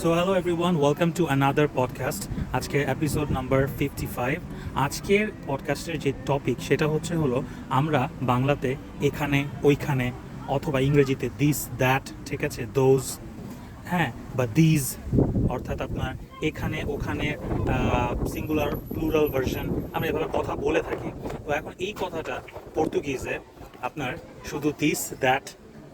So hello everyone welcome to another podcast আজকে episode number fifty five আজকের পডকাস্টের যে টপিক সেটা হচ্ছে হলো আমরা বাংলাতে এখানে, ওইখানে অথবা ইংরেজিতে দিস দ্যাট ঠিক আছে দোজ হ্যাঁ বা দিজ অর্থাৎ আপনার এখানে, ওখানে সিঙ্গুলার প্লুরাল ভার্সন আমরা এভাবে কথা বলে থাকি। তো এখন এই কথাটা পর্তুগিজে আপনার শুধু দিস দ্যাট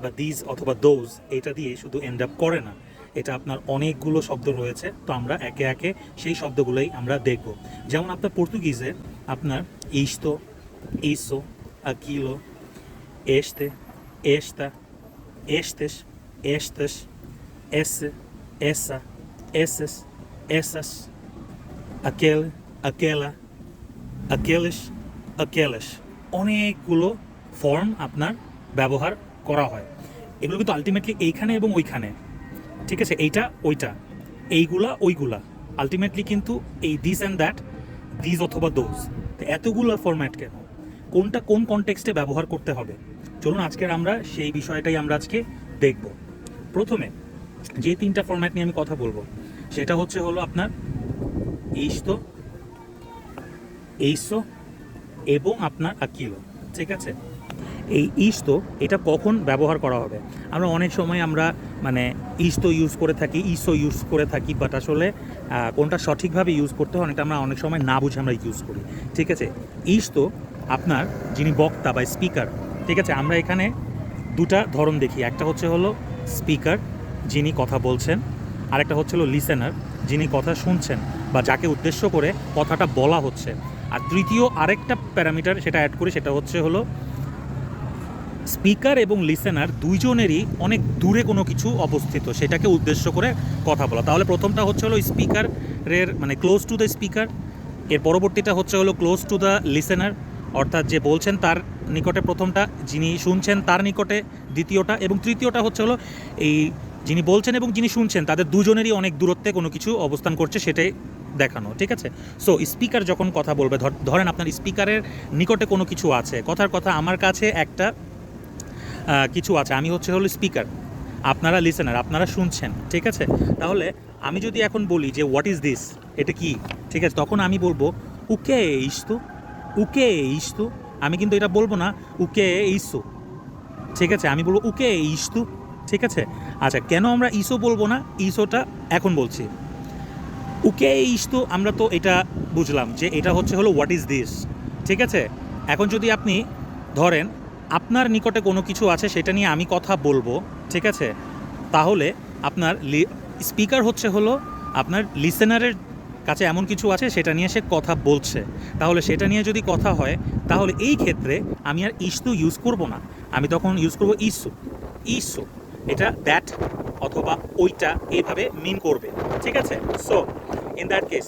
বা দিজ অথবা দোজ এটা দিয়ে শুধু এন্ড আপ করে না। এটা আপনার অনেকগুলো শব্দ রয়েছে, তো আমরা একে একে সেই শব্দগুলোই আমরা দেখব। যেমন আপনার পর্তুগিজে আপনার ইস্তো, ইসো aquilo este esta estes estas esse essa esses essas aquele aquela aqueles aquelas অনেকগুলো ফর্ম আপনার ব্যবহার করা হয়। এগুলো কিন্তু আলটিমেটলি এইখানে এবং ওইখানে। ঠিক আছে, এইটা, ওইটা। এইগুলা, ওইগুলা। আলটিমেটলি কিন্তু এই দিস অ্যান্ড দ্যাট দিস অথবা দোজ তো এতগুলো ফরম্যাট কেন? কোনটা কোন কনটেক্সটে ব্যবহার করতে হবে? চলুন আজকের আমরা সেই বিষয়টাই আমরা আজকে দেখব। প্রথমে যে তিনটা ফরম্যাট নিয়ে আমি কথা বলব, সেটা হচ্ছে হলো আপনার এইস্তো এইসো এবং আপনার আকিলো। ঠিক আছে? এই ইস্তো এটা কখন ব্যবহার করা হবে? আমরা অনেক সময় আমরা মানে ইস্তো ইউজ করে থাকি, ইসো ইউজ করে থাকি বাট আসলে কোনটা সঠিকভাবে ইউজ করতে হয় অনেকটা আমরা অনেক সময় না বুঝে আমরা ইউজ করি। ঠিক আছে? ইস্তো আপনার যিনি বক্তা বা স্পিকার ঠিক আছে? আমরা এখানে দুটা ধরন দেখি। একটা হচ্ছে হলো স্পিকার যিনি কথা বলছেন। আরেকটা হচ্ছে হলো লিসেনার যিনি কথা শুনছেন বা যাকে উদ্দেশ্য করে কথাটা বলা হচ্ছে। আর তৃতীয় আরেকটা প্যারামিটার সেটা অ্যাড করি, সেটা হচ্ছে হলো স্পিকার এবং লিসেনার দুইজনেরই অনেক দূরে কোনো কিছু অবস্থিত, সেটাকে উদ্দেশ্য করে কথা বলা। তাহলে প্রথমটা হচ্ছে হলো স্পিকারের মানে ক্লোজ টু দ্য স্পিকার এর পরবর্তীটা হচ্ছে হলো ক্লোজ টু দ্য লিসেনার অর্থাৎ যে বলছেন তার নিকটে প্রথমটা, যিনি শুনছেন তার নিকটে দ্বিতীয়টা, এবং তৃতীয়টা হচ্ছে হলো এই যিনি বলছেন এবং যিনি শুনছেন, তাদের দুজনেরই অনেক দূরত্বে কোনো কিছু অবস্থান করছে, সেটাই দেখানো, ঠিক আছে? সো স্পিকার যখন কথা বলবে, ধর- ধরেন আপনার স্পিকারের নিকটে কোনো কিছু আছে, কথার কথা আমার কাছে একটা কিছু আছে। আমি হচ্ছে হলো স্পিকার আপনারা লিসেনার আপনারা শুনছেন, ঠিক আছে? তাহলে আমি যদি এখন বলি যে হোয়াট ইজ দিস এটা কি? ঠিক আছে? তখন আমি বলব, উকে ইস্তু উকে ইস্তু আমি কিন্তু এটা বলব না, উকে ইসু। ঠিক আছে? আমি বলব, উকে ইস্তু ঠিক আছে? আচ্ছা কেন আমরা ইসো বলব না? ইসোটা এখন বলছি। উকে ইস্তু আমরা তো এটা বুঝলাম যে, এটা হচ্ছে হলো হোয়াট ইজ দিস ঠিক আছে? এখন যদি আপনি ধরেন আপনার নিকটে কোনো কিছু আছে সেটা নিয়ে আমি কথা বলব, ঠিক আছে? তাহলে আপনার স্পিকার হচ্ছে হলো আপনার লিসেনারের কাছে এমন কিছু আছে সেটা নিয়ে সে কথা বলছে। তাহলে সেটা নিয়ে যদি কথা হয়, তাহলে এই ক্ষেত্রে আমি আর ইস্যু ইউজ করব না। আমি তখন ইউজ করব ইস্যু। ইস্যু, এটা দ্যাট অথবা ওইটা এইভাবে মিন করবে, ঠিক আছে? সো ইন দ্যাট কেস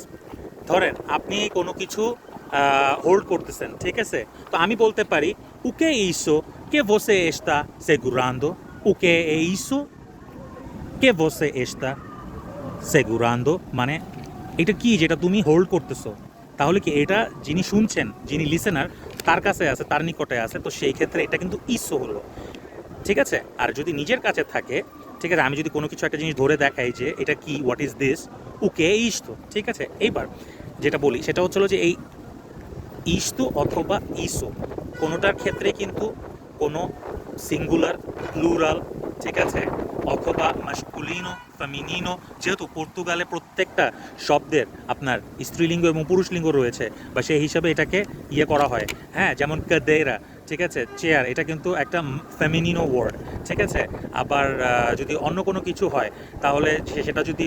ধরেন আপনি কোনো কিছু হোল্ড করতেছেন, ঠিক আছে? তো আমি বলতে পারি উকে ইসো কে você está segurando? O que é isso que você está segurando মানে এটা কি যেটা তুমি হোল্ড করতেছো? তাহলে কি এটা যিনি শুনছেন, যিনি লিসেনার তার কাছে আছে, তার নিকটে আছে, তো সেই ক্ষেত্রে এটা কিন্তু ইসো হলো। ঠিক আছে? আর যদি নিজের কাছে থাকে, ঠিক আছে, আমি যদি কোনো কিছু একটা জিনিস ধরে দেখাই যে এটা কি হোয়াট ইজ দিস ওকে ইস তো, ঠিক আছে? এইবার যেটা বলি, সেটা হচ্ছে হলো যে এই ইস্তু অথবা ইসো। কোনোটার ক্ষেত্রে কিন্তু কোনো সিঙ্গুলার, প্লুরাল, ঠিক আছে? অথবা মাস্কুলিনো ফ্যামিনিনো যেহেতু পর্তুগালে প্রত্যেকটা শব্দের আপনার স্ত্রীলিঙ্গ এবং পুরুষলিঙ্গ রয়েছে, বা সেই হিসাবে এটাকে ইয়ে করা হয়। হ্যাঁ যেমন কাদেরা ঠিক আছে? চেয়ার এটা কিন্তু একটা ফেমিনিনো ওয়ার্ড ঠিক আছে? আবার যদি অন্য কোনো কিছু হয়, তাহলে সেটা যদি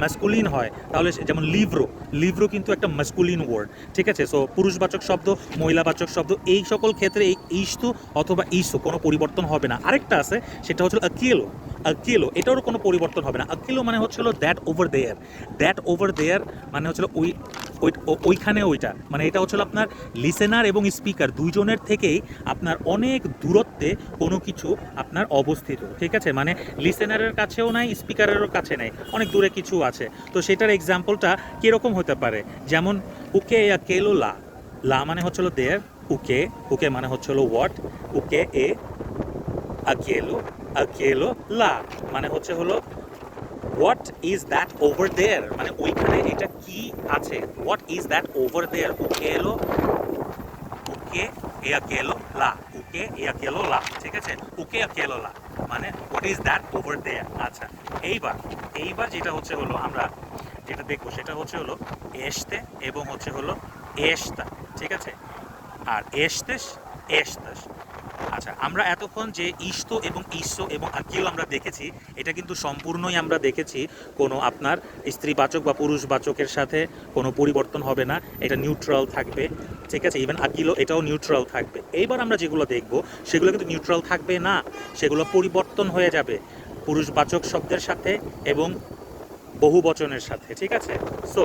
ম্যাসকুলিন হয়, তাহলে যেমন লিভ্রো লিভ্রো কিন্তু একটা ম্যাসকুলিন ওয়ার্ড ঠিক আছে? সো পুরুষবাচক শব্দ, মহিলাবাচক শব্দ, এই সকল ক্ষেত্রে এই ইস্তু অথবা ইসু কোনো পরিবর্তন হবে না। আরেকটা আছে, সেটা হচ্ছে আকিলো আকিলো, এটারও কোনো পরিবর্তন হবে না। আকিলো মানে হচ্ছিল that over there that over there মানে হচ্ছিল ওই ওই ওইখানে ওইটা। মানে এটা হচ্ছিল আপনার লিসেনার এবং স্পিকার দুইজনের থেকেই আপনার অনেক দূরত্বে কোনো কিছু আপনার অবস্থিত, ঠিক আছে? মানে লিসেনারের কাছেও নাই স্পিকারেরও কাছে নাই, অনেক দূরে কিছু আছে। তো সেটার এক্সাম্পলটা কীরকম হতে পারে? যেমন, উকে ইয়া কেলো লা। লা মানে হচ্ছিল দেয়ার, উকে উকে মানে হচ্ছিল হোয়াট উকে এ aquelo aquelo লা মানে হচ্ছে হলো what is that over there মানে ওইখানে এটা কি আছে? What is that over there ওকে এলো, ওকে এ কেলো লা। ওকে এ কেলো লা। ঠিক আছে? ওকে কেলো লা। মানে what is that over there আচ্ছা এইবার এইবার যেটা হচ্ছে হলো আমরা যেটা দেখব, সেটা হচ্ছে হলো এসতে এবং হচ্ছে হলো এসতা। ঠিক আছে? আর এসতেস, এসতাস। আচ্ছা আমরা এতক্ষণ যে ইস্তো এবং ইস্য এবং আকিল আমরা দেখেছি, এটা কিন্তু সম্পূর্ণই আমরা দেখেছি কোনো আপনার স্ত্রীবাচক বা পুরুষবাচকের সাথে কোনো পরিবর্তন হবে না, এটা নিউট্রাল থাকবে, ঠিক আছে? ইভেন আকিলও এটাও নিউট্রাল থাকবে। এইবার আমরা যেগুলো দেখব, সেগুলো কিন্তু নিউট্রাল থাকবে না, সেগুলো পরিবর্তন হয়ে যাবে পুরুষবাচক শব্দের সাথে এবং বহু বচনের সাথে, ঠিক আছে? সো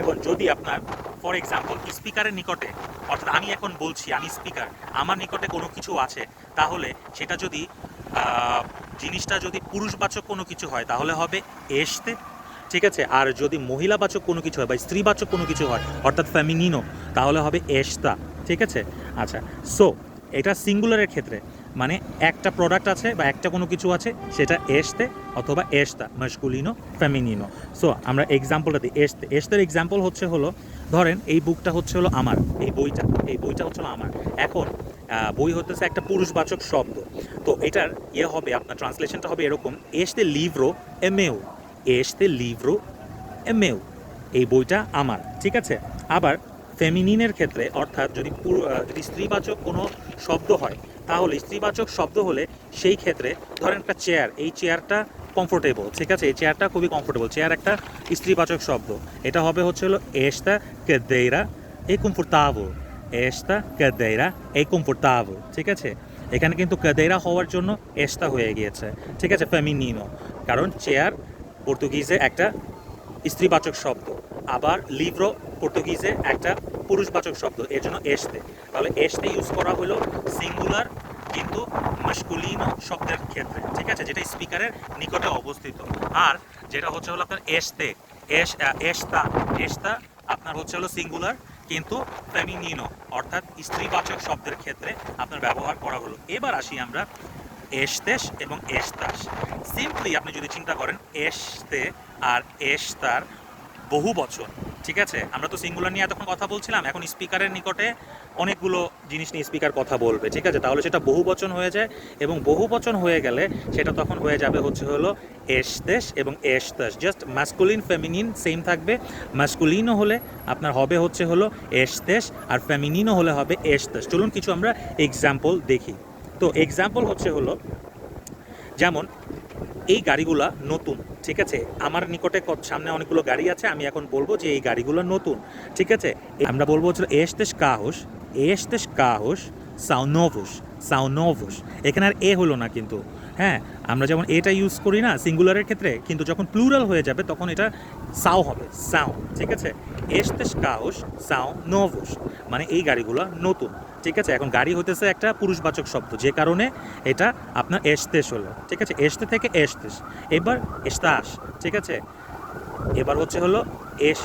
এখন যদি আপনার ফর এক্সাম্পল স্পিকারের নিকটে, অর্থাৎ আমি এখন বলছি, আমি স্পিকার আমার নিকটে কোনো কিছু আছে, তাহলে সেটা যদি জিনিসটা যদি পুরুষবাচক কোনো কিছু হয়, তাহলে হবে এসতে, ঠিক আছে? আর যদি মহিলাবাচক কোনো কিছু হয় বা স্ত্রীবাচক কোনো কিছু হয়, অর্থাৎ ফ্যামিনিনো তাহলে হবে এস্তা, ঠিক আছে? আচ্ছা সো এটা সিঙ্গুলারের ক্ষেত্রে মানে একটা প্রোডাক্ট আছে বা একটা কোনো কিছু আছে, সেটা এসতে অথবা এস্তা মাস্কুলিনো ফ্যামিনিনো সো আমরা এক্সাম্পলটা দিই, এসতে। এস্তের এক্সাম্পল হচ্ছে হলো, ধরেন এই বুকটা হচ্ছে হলো আমার, এই বইটা এই বইটা হচ্ছে হলো আমার। এখন বই হতেছে একটা পুরুষবাচক শব্দ। তো এটার ইয়ে হবে, আপনার ট্রান্সলেশনটা হবে এরকম, এসতে লিভ্রো এমেও এসতে লিভ্রো এমেও এই বইটা আমার, ঠিক আছে? আবার ফেমিনিনের ক্ষেত্রে, অর্থাৎ যদি যদি স্ত্রীবাচক কোনো শব্দ হয় তাহলে স্ত্রীবাচক শব্দ হলে সেই ক্ষেত্রে ধরেন একটা চেয়ার এই চেয়ারটা কমফোর্টেবল ঠিক আছে? এই চেয়ারটা খুবই কমফোর্টেবল চেয়ার একটা স্ত্রীবাচক শব্দ। এটা হবে হচ্ছে হলো এস্তা কেদেইরা এই কমফোর্টাবল এস্তা কেদেইরা এই কমফোর্টাবল ঠিক আছে? এখানে কিন্তু কেদেইরা হওয়ার জন্য এস্তা হয়ে গিয়েছে, ঠিক আছে? ফেমিনিনো কারণ চেয়ার পর্তুগিজে একটা স্ত্রীবাচক শব্দ, আবার লিব্রো পর্তুগিজে একটা পুরুষবাচক শব্দ, এর জন্য এসতে। তাহলে এসতে ইউজ করা হলো সিঙ্গুলার কিন্তু মাস্কুলিনো শব্দের ক্ষেত্রে, ঠিক আছে? যেটা স্পিকারের নিকটে অবস্থিত। আর যেটা হচ্ছে হলো আপনার এসতে, এস এস্তা এস্তা আপনার হচ্ছে হলো সিঙ্গুলার কিন্তু ফেমিনিনো অর্থাৎ স্ত্রীবাচক শব্দের ক্ষেত্রে আপনার ব্যবহার করা হলো। এবার আসি আমরা এসতেস এবং এস্তাস। সিম্পলি আপনি যদি চিন্তা করেন, এসতে আর এস্তার বহু বচন, ঠিক আছে? আমরা তো সিঙ্গুলার নিয়ে এতক্ষণ কথা বলছিলাম, এখন স্পিকারের নিকটে অনেকগুলো জিনিস নিয়ে স্পিকার কথা বলবে, ঠিক আছে? তাহলে সেটা বহু বচন হয়ে যায় এবং বহু বচন হয়ে গেলে সেটা তখন হয়ে যাবে হচ্ছে হলো এসতেস এবং এস্তাস। জাস্ট ম্যাসকুলিন ফেমিনিন সেম থাকবে। ম্যাসকুলিনও হলে আপনার হবে হচ্ছে হলো এসতেস আর ফেমিনিনও হলে হবে এস্তাস। চলুন কিছু আমরা এক্সাম্পল দেখি। তো এক্সাম্পল হচ্ছে হলো, যেমন এই গাড়িগুলা নতুন, ঠিক আছে? আমার নিকটে সামনে অনেকগুলো গাড়ি আছে, আমি এখন বলব যে এই গাড়িগুলো নতুন, ঠিক আছে? আমরা বলব হচ্ছে এস্তেস কাহুস এস্তেস কাহুস সাউনোভুস সাউনোভুস এখানে আর এ হলো না কিন্তু হ্যাঁ? আমরা যেমন এটা ইউজ করি না সিঙ্গুলারের ক্ষেত্রে, কিন্তু যখন প্লুরাল হয়ে যাবে, তখন এটা সাও হবে সাও ঠিক আছে? এস্তেস কাহুস সাও নোভুস মানে এই গাড়িগুলো নতুন। ঠিক আছে? এখন গাড়ি হতেছে একটা পুরুষবাচক শব্দ। যে কারণে এটা আপনার এসতেস হলো। ঠিক আছে? এসতে থেকে এসতেস এবার এস্তাস ঠিক আছে? এবার হচ্ছে হলো এস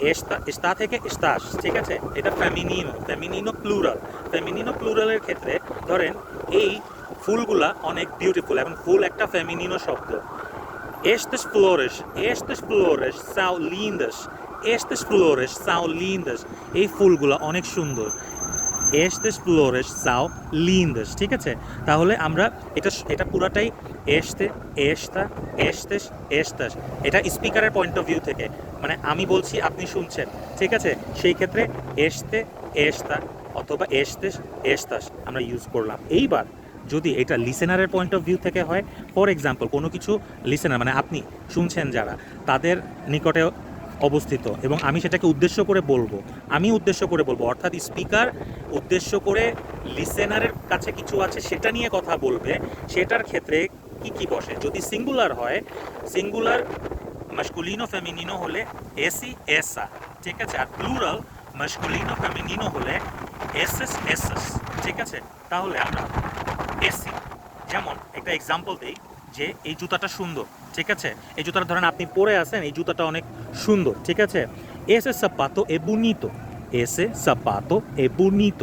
এস্তা এস্তা থেকে এস্তাস ঠিক আছে? এটা ফ্যামিনিনো ফ্যামিনিনো প্লুরাল ফ্যামিনিনো প্লুরালের ক্ষেত্রে ধরেন এই ফুলগুলা অনেক বিউটিফুল এবং ফুল একটা ফ্যামিনিনো শব্দ। Estas flores, estas flores são lindas. Estas flores são lindas. এই ফুলগুলো অনেক সুন্দর estas flores são lindas. ঠিক আছে তাহলে আমরা এটা এটা পুরাটাই এসতে এস্তা এস্তেস এস্তাস এটা স্পিকারের পয়েন্ট অফ ভিউ থেকে মানে আমি বলছি আপনি শুনছেন ঠিক আছে সেই ক্ষেত্রে এসতে এস্তা অথবা এস্তেস এস্তাস আমরা ইউজ করলাম এইবার যদি এটা লিসেনারের পয়েন্ট অফ ভিউ থেকে হয় ফর এক্সাম্পল কোনো কিছু লিসেনার মানে আপনি শুনছেন যারা তাদের নিকটে অবস্থিত এবং আমি সেটাকে উদ্দেশ্য করে বলব। আমি উদ্দেশ্য করে বলব, অর্থাৎ স্পিকার উদ্দেশ্য করে লিসেনারের কাছে কিছু আছে সেটা নিয়ে কথা বলবে, সেটার ক্ষেত্রে কি কি বসে? যদি সিঙ্গুলার হয়, সিঙ্গুলার মাস্কুলিনো ফেমিনিনো হলে এসি, এসা, ঠিক আছে? আর প্লুরাল মাস্কুলিনো ফেমিনিনো হলে এসএস এসএস, ঠিক আছে? তাহলে আমরা এসি। যেমন একটা এক্সাম্পল দেই যে এই জুতাটা সুন্দর। ঠিক আছে? এই জুতাটা ধরেন আপনি পরে আছেন, এই জুতাটা অনেক সুন্দর, ঠিক আছে? এসে সাপাতো এ বুনিতো, এসে সাপাতো এ বুনিত,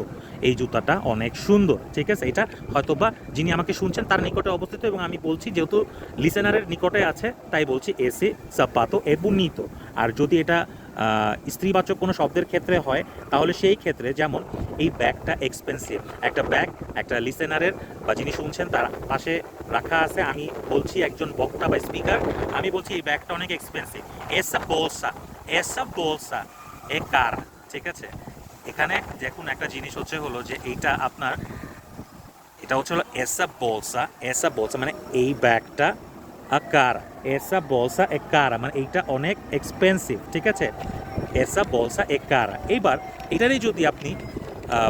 এই জুতাটা অনেক সুন্দর, ঠিক আছে? এটা হয়তো বা যিনি আমাকে শুনছেন তার নিকটে অবস্থিত এবং আমি বলছি যেহেতু লিসেনারের নিকটে আছে, তাই বলছি এসে সাপাতো এ বুনিত। আর যদি এটা স্ত্রীবাচক কোনো শব্দের ক্ষেত্রে হয়, তাহলে সেই ক্ষেত্রে যেমন এই ব্যাগটা এক্সপেন্সিভ একটা ব্যাগ, একটা লিসেনারের বা যিনি শুনছেন তার পাশে রাখা আছে, আমি বলছি একজন বক্তা বা স্পিকার আমি বলছি এই ব্যাগটা অনেক এক্সপেন্সিভ এস এসা বোলসা এসা বোলসা, এ কার? ঠিক আছে? এখানে দেখুন একটা জিনিস হচ্ছে হলো যে এইটা আপনার, এটা হচ্ছে হলো এস এসা বোলসা এসা বোলসা মানে এই ব্যাগটা আকার এসা বলসা একারা মানে এইটা অনেক এক্সপেন্সিভ ঠিক আছে? এসা বলসা একারা এইবার এটারই যদি আপনি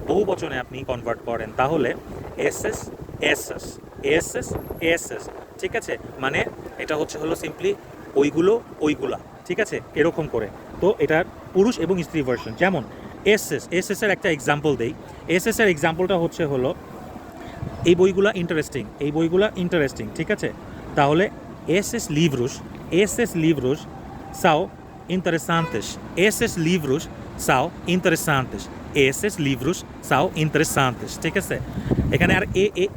বহু বচনে আপনি কনভার্ট করেন, তাহলে এস এস এস এস এস এস এস এস ঠিক আছে? মানে এটা হচ্ছে, হলো সিম্পলি ওইগুলো, ওইগুলা, ঠিক আছে? এরকম করে। তো এটার পুরুষ এবং স্ত্রী ভার্সন যেমন এস এস এস এস এর একটা এক্সাম্পল দেই। এস এস এর এক্সাম্পলটা হচ্ছে, হলো এই বইগুলা ইন্টারেস্টিং এই বইগুলা ইন্টারেস্টিং ঠিক আছে? তাহলে esses livros esses livros são interessantes esses livros são interessantes esses livros são interessantes ঠিক আছে? এখানে আর এ এ,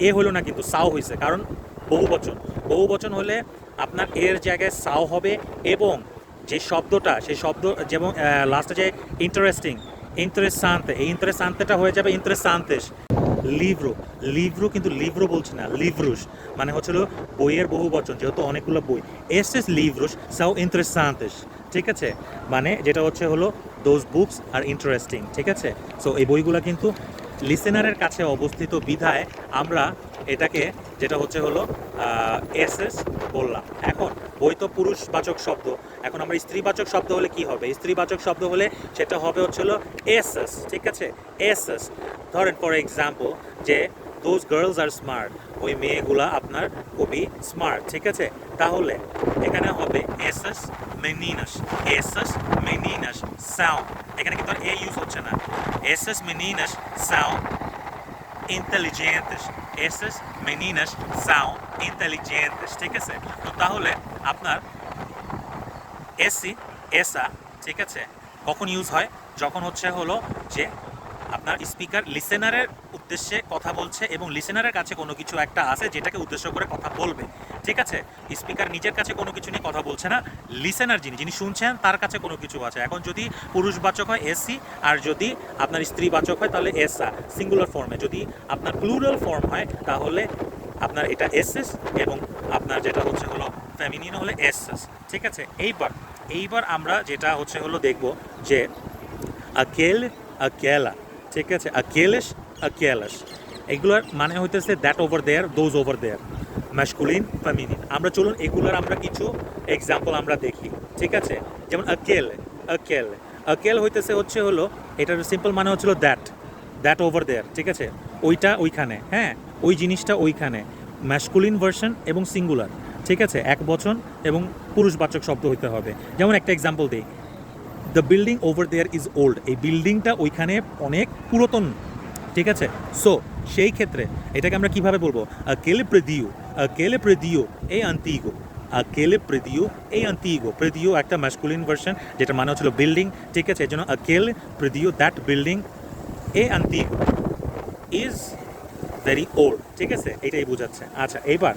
এ- হলো না কিন্তু সাও হয়েছে কারণ বহু বচন। বহু বচন হলে আপনার এর জায়গায় সাও হবে এবং যে শব্দটা, সেই শব্দ যেমন লাস্টে যে ইন্টারেস্টিং ইন্টারেসান্তে এই ইন্টারেসান্তেটা হয়ে যাবে ইন্টারেসান্তেস লিভ্রো লিভ্রো কিন্তু লিভ্রো বলছে না লিভ্রুস মানে হচ্ছিল বইয়ের বহু বচন, যেহেতু অনেকগুলো বই। এস এস লিভ্রুস সাও ইন্টারেস্টান্তেস ঠিক আছে? মানে যেটা হচ্ছে হলো দোজ বুকস আর ইন্টারেস্টিং ঠিক আছে? সো এই বইগুলো কিন্তু লিসেনারের কাছে অবস্থিত বিধায় আমরা এটাকে, যেটা হচ্ছে হলো এস এস বললাম। এখন বই তো পুরুষবাচক শব্দ। এখন আমরা স্ত্রীবাচক শব্দ হলে কি হবে? স্ত্রীবাচক শব্দ হলে সেটা হবে হচ্ছে হলো এস এস, ঠিক আছে? এস এস। ধরেন ফর এক্সাম্পল যে দোজ গার্লস আর স্মার্ট ওই মেয়েগুলা আপনার খুবই স্মার্ট ঠিক আছে? তাহলে এখানে হবে এস এস মেনিনাস এস এস মেনিনাস সাউন্ড এখানে কিন্তু এ ইউজ হচ্ছে না। এস এস মেনিনাস sound inteligentes. Essas meninas são inteligentes. ঠিক আছে? তো তাহলে আপনার এসি, এসা, ঠিক আছে? কখন ইউজ হয়? যখন হচ্ছে হলো যে আপনার স্পিকার লিসেনারের উদ্দেশ্যে কথা বলছে এবং লিসেনারের কাছে কোনো কিছু একটা আছে যেটাকে উদ্দেশ্য করে কথা বলবে। ঠিক আছে? স্পিকার নিজের কাছে কোনো কিছু নিয়ে কথা বলছে না লিসেনার যিনি যিনি শুনছেন, তার কাছে কোনো কিছু আছে। এখন যদি পুরুষবাচক হয় এসি আর যদি আপনার স্ত্রীবাচক হয় তাহলে এসা সিঙ্গুলার ফর্মে যদি আপনার প্লুরাল ফর্ম হয় তাহলে আপনার এটা এসএস এবং আপনার যেটা হচ্ছে হলো ফ্যামিনিন হলে এসএস ঠিক আছে? এইবার এইবার আমরা যেটা হচ্ছে হলো দেখব যে আকেল, আকেলা, ঠিক আছে? আকেলেস আকেলাস এগুলোর মানে হইতেছে that over there those over there masculine feminine আমরা চলুন এগুলোর আমরা কিছু এক্সাম্পল আমরা দেখি, ঠিক আছে? যেমন আকেল আকেল আকেল হইতেছে হচ্ছে হলো, এটার সিম্পল মানে হচ্ছিল দ্যাট দ্যাট ওভার দেয়ার ঠিক আছে? ওইটা ওইখানে হ্যাঁ? ওই জিনিসটা ওইখানে ম্যাসকুলিন ভার্সন এবং সিঙ্গুলার ঠিক আছে? এক বচন এবং পুরুষবাচক শব্দ হইতে হবে। যেমন একটা এক্সাম্পল দিই the building over there is old এই বিল্ডিংটা ওইখানে অনেক পুরাতন। ঠিক আছে? সো সেই ক্ষেত্রে এটাকে আমরা কীভাবে বলব? কেলে প্রেদিও কেলে প্রেদিও এই আন্তিগো কেলে প্রেদিও এই আন্তিগো। প্রেদিও একটা ম্যাসকুলিন ভার্সন যেটা মানে হচ্ছিল বিল্ডিং ঠিক আছে? এই জন্য কেলে প্রেদিও দ্যাট বিল্ডিং এ আন্তিগো ইজ ভেরি ওল্ড ঠিক আছে? এটাই বোঝাচ্ছে। আচ্ছা এইবার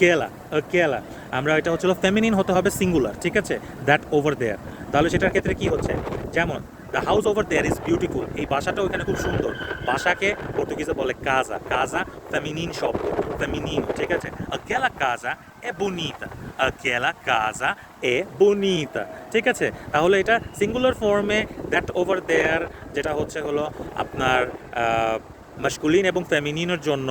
কেলা কেলা। আমরা এটা হচ্ছিল ফেমিনিন হতে হবে সিঙ্গুলার ঠিক আছে? দ্যাট ওভার দেয়ার তাহলে সেটার ক্ষেত্রে কি হচ্ছে? যেমন the house over there is beautiful এই বাসাটা ওইখানে খুব সুন্দর। বাসাকে পর্তুগিজে বলে কাজা কাজা ফেমিনিন শব্দ ফেমিনিন ঠিক আছে? Aquela casa é bonita. Aquela casa é bonita. ঠিক আছে? তাহলে এটা সিঙ্গুলার ফর্মে দ্যাট ওভার দেয়ার যেটা হচ্ছে হলো আপনার মাস্কুলিন এবং ফেমিনিনের জন্য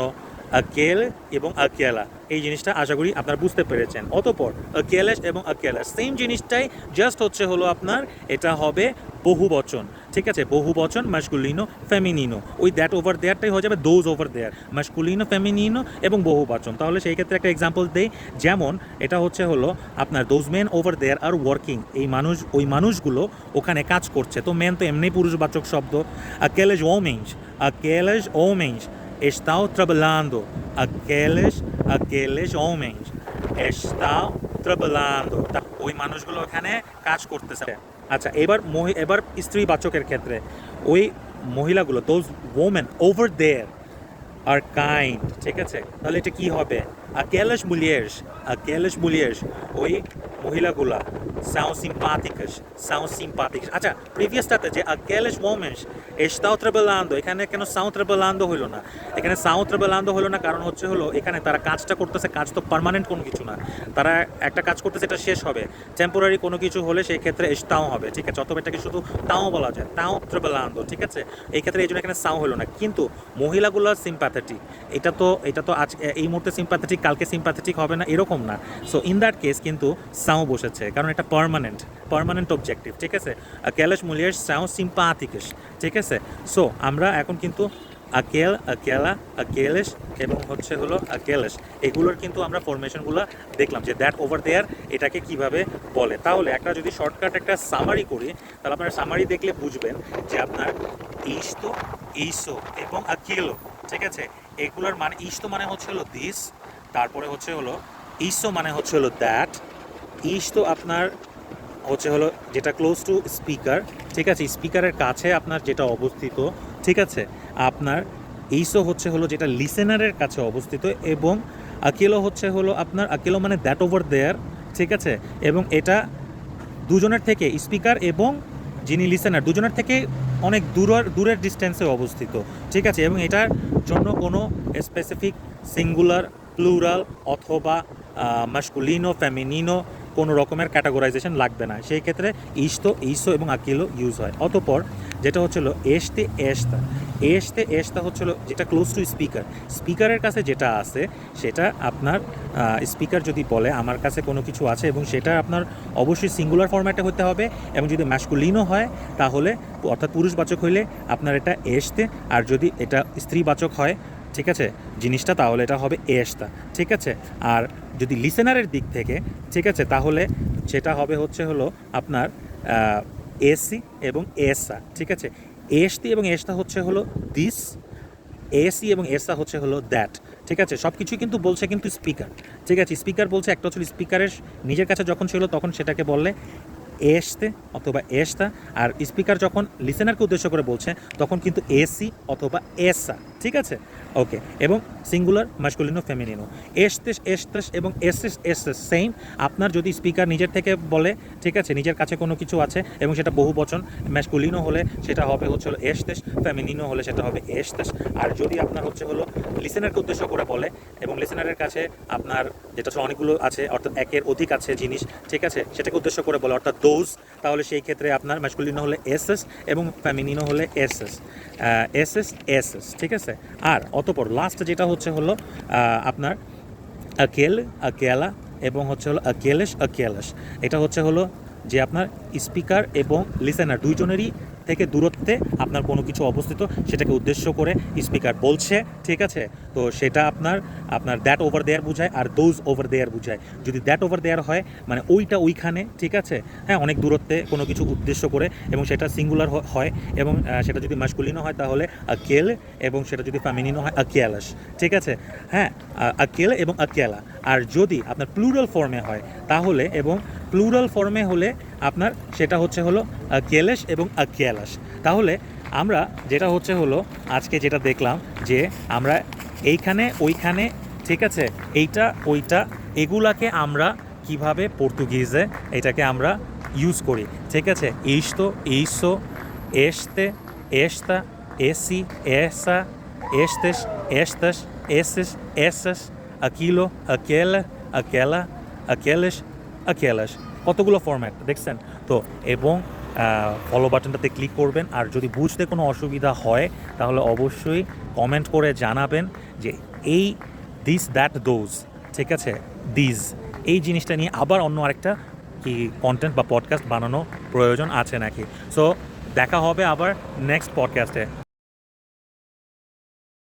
আকেল এবং আকেলা এই জিনিসটা আশা করি আপনারা বুঝতে পেরেছেন। অতপর আকেলেস এবং আকেলা সেম জিনিসটাই জাস্ট হচ্ছে হলো আপনার, এটা হবে বহু বচন। ঠিক আছে? বহু বচন মাস্কুলিনো ফেমিনিনো ওই দ্যাট ওভার দেয়ারটাই হয়ে যাবে দোজ ওভার দেয়ার মাস্কুলিনো ফ্যামিনিনো এবং বহু বচন। তাহলে সেই ক্ষেত্রে একটা এক্সাম্পল দেই। যেমন, এটা হচ্ছে হলো আপনার those men over there are working এই মানুষ, ওই মানুষগুলো ওখানে কাজ করছে। তো মেন তো এমনি পুরুষবাচক শব্দ। aqueles homens aqueles homens estão trabalhando aqueles aqueles homens. Estão trabalhando. ওই মানুষগুলো ওখানে কাজ করতেছে। আচ্ছা এবার এবার স্ত্রীবাচকের ক্ষেত্রে। ওই মহিলাগুলো those women over there are kind ঠিক আছে? তাহলে এটা কি হবে? Aquelas mulheres aquelas mulheres ওই মহিলাগুলা são simpáticas são simpáticas. আচ্ছা প্রিভিয়াসটাতে যে aquelas women's estão trabalhando এখানে কেন são trabalhando হলো না এখানে são trabalhando হলো না কারণ হচ্ছে হলো এখানে তারা কাজটা করতেছে কাজ তো পার্মানেন্ট কোনো কিছু না তারা একটা কাজ করতেছে এটা শেষ হবে টেম্পোরারি কোনো কিছু হলে সেই ক্ষেত্রে estão হবে ঠিক আছে অথবা এটাকে শুধু তাও বলা যায় তাও trabalhando ঠিক আছে এই ক্ষেত্রে এই জন্য এখানে সাও হলো না কিন্তু মহিলাগুলো সিম্প্যাথেটিক এটা তো এটা তো আজ এই মুহূর্তে সিম্প্যাথেটিক কালকে সিম্প্যাথেটিক হবে না, এরকম না। সো ইন দ্যাট কেস কিন্তু সাও বসেছে, কারণ এটা পারমানেন্ট পার্মানেন্ট অবজেক্টিভ ঠিক আছে? ক্যালেশ মুলিয়ার সাও সিম্পাথিকেশ ঠিক আছে? সো আমরা এখন কিন্তু আকেল আকেলা আকেলেশ এবং হচ্ছে হলো আকেলেশ এগুলোর কিন্তু আমরা ফরমেশনগুলো দেখলাম যে দ্যাট ওভার দেয়ার এটাকে কীভাবে বলে। তাহলে একটা যদি শর্টকাট একটা সামারি করি, তাহলে আপনার সামারি দেখলে বুঝবেন যে আপনার ইস্তো ইসো এবং আকেলো ঠিক আছে? এগুলোর মানে ইস্তো মানে হচ্ছে হলো দিস তারপরে হচ্ছে হলো ইসো মানে হচ্ছে হলো দ্যাট ইস তো আপনার হচ্ছে হলো যেটা ক্লোজ টু স্পিকার ঠিক আছে? স্পিকারের কাছে আপনার যেটা অবস্থিত, ঠিক আছে? আপনার এইসো হচ্ছে হলো যেটা লিসেনারের কাছে অবস্থিত এবং আকেলো হচ্ছে হলো আপনার, আকেলো মানে দ্যাট ওভার দেয়ার ঠিক আছে? এবং এটা দুজনের থেকে স্পিকার এবং যিনি লিসেনার দুজনের থেকে অনেক দূরের দূরের ডিস্টেন্সে অবস্থিত, ঠিক আছে? এবং এটার জন্য কোনো স্পেসিফিক সিঙ্গুলার প্লুরাল অথবা মাস্কুলিনো ফ্যামিনিনো কোনো রকমের ক্যাটাগরাইজেশন লাগবে না। সেই ক্ষেত্রে ইস্তো ইসো এবং আকিলো ইউজ হয়। অতপর যেটা হচ্ছিল এসতে এস্তা এসতে এস্তা হচ্ছিল যেটা ক্লোজ টু স্পিকার স্পিকারের কাছে যেটা আছে, সেটা আপনার স্পিকার যদি বলে, আমার কাছে কোনো কিছু আছে এবং সেটা আপনার অবশ্যই সিঙ্গুলার ফরম্যাটে হতে হবে এবং যদি ম্যাসকুলিনও হয়, তাহলে অর্থাৎ পুরুষবাচক হইলে আপনার এটা এসতে আর যদি এটা স্ত্রীবাচক হয় ঠিক আছে? জিনিসটা তাহলে এটা হবে এসতা ঠিক আছে? আর যদি লিসেনারের দিক থেকে, ঠিক আছে? তাহলে সেটা হবে হচ্ছে হলো আপনার এসি এবং এসা, ঠিক আছে? এসতি এবং এসটা হচ্ছে হলো দিস এসি এবং এসা হচ্ছে হলো দ্যাট ঠিক আছে? সব কিছুই কিন্তু বলছে কিন্তু স্পিকার ঠিক আছে? স্পিকার বলছে, একটা হচ্ছে স্পিকারের নিজের কাছে যখন ছিল তখন সেটাকে বললে এসতে অথবা এসতা, আর স্পিকার যখন লিসেনারকে উদ্দেশ্য করে বলছে, তখন কিন্তু এসি অথবা এসা ঠিক আছে? ওকে এবং সিঙ্গুলার মাস্কুলিনো ফেমিনিনো এসতেস এসতেস এবং এসএস এসএস সেম আপনার যদি স্পিকার নিজের থেকে বলে, ঠিক আছে? নিজের কাছে কোনো কিছু আছে এবং সেটা বহু বচন ম্যাসকুলিনো হলে সেটা হবে হচ্ছে হলো এসতেস ফেমিনিনো হলে সেটা হবে এসতেস আর যদি আপনার হচ্ছে হলো লিসেনারকে উদ্দেশ্য করে বলে এবং লিসেনারের কাছে আপনার যেটা অনেকগুলো আছে, অর্থাৎ একের অধিক আছে জিনিস, ঠিক আছে? সেটাকে উদ্দেশ্য করে বলে, অর্থাৎ দোজ তাহলে সেই ক্ষেত্রে আপনার ম্যাসকুলিনো হলে এসএস এবং ফ্যামিনিনো হলে এসএস এসএস এসএস ঠিক আছে? আর অতপর লাস্ট যেটা হচ্ছে হলো আপনার আকেল আকেলা এবং হচ্ছে হলো আকেলেশ আকেলেশ এটা হচ্ছে হলো যে আপনার স্পিকার এবং লিসেনার দুইজনেরই থেকে দূরত্বে আপনার কোনো কিছু অবস্থিত, সেটাকে উদ্দেশ্য করে স্পিকার বলছে, ঠিক আছে? তো সেটা আপনার আপনার দ্যাট ওভার দেয়ার বোঝায় আর দোজ ওভার দেয়ার বোঝায়। যদি দ্যাট ওভার দেয়ার হয় মানে ওইটা ওইখানে, ঠিক আছে? হ্যাঁ অনেক দূরত্বে কোনো কিছু উদ্দেশ্য করে এবং সেটা সিঙ্গুলার হয় এবং সেটা যদি মাস্কুলিনও হয় তাহলে আকেল এবং সেটা যদি ফ্যামিনিনও হয় আকিয়ালাস ঠিক আছে? হ্যাঁ আকেল এবং আকিয়ালা আর যদি আপনার প্লুরাল ফর্মে হয় তাহলে এবং প্লুরাল ফর্মে হলে আপনার সেটা হচ্ছে হলো কেলেশ এবং আকিয়ালাস তাহলে আমরা যেটা হচ্ছে হলো আজকে যেটা দেখলাম যে আমরা এইখানে ওইখানে ঠিক আছে এইটা ওইটা এগুলাকে আমরা কীভাবে পর্তুগিজে এটাকে আমরা ইউজ করি? ঠিক আছে ইস্তো ইসো এসতে এস্তা এসি এসা estes, estas, esses, essas, aquilo, aquela, aquela, aqueles, aquelas. কতগুলো ফরম্যাট দেখছেন? তো এবং ফলো বাটনটাতে ক্লিক করবেন। আর যদি বুঝতে কোনো অসুবিধা হয় তাহলে অবশ্যই কমেন্ট করে জানাবেন যে এই দিস দ্যাট দোজ ঠিক আছে? দিস এই জিনিসটা নিয়ে আবার অন্য আরেকটা কি কন্টেন্ট বা পডকাস্ট বানানো প্রয়োজন আছে নাকি? সো দেখা হবে আবার নেক্সট পডকাস্টে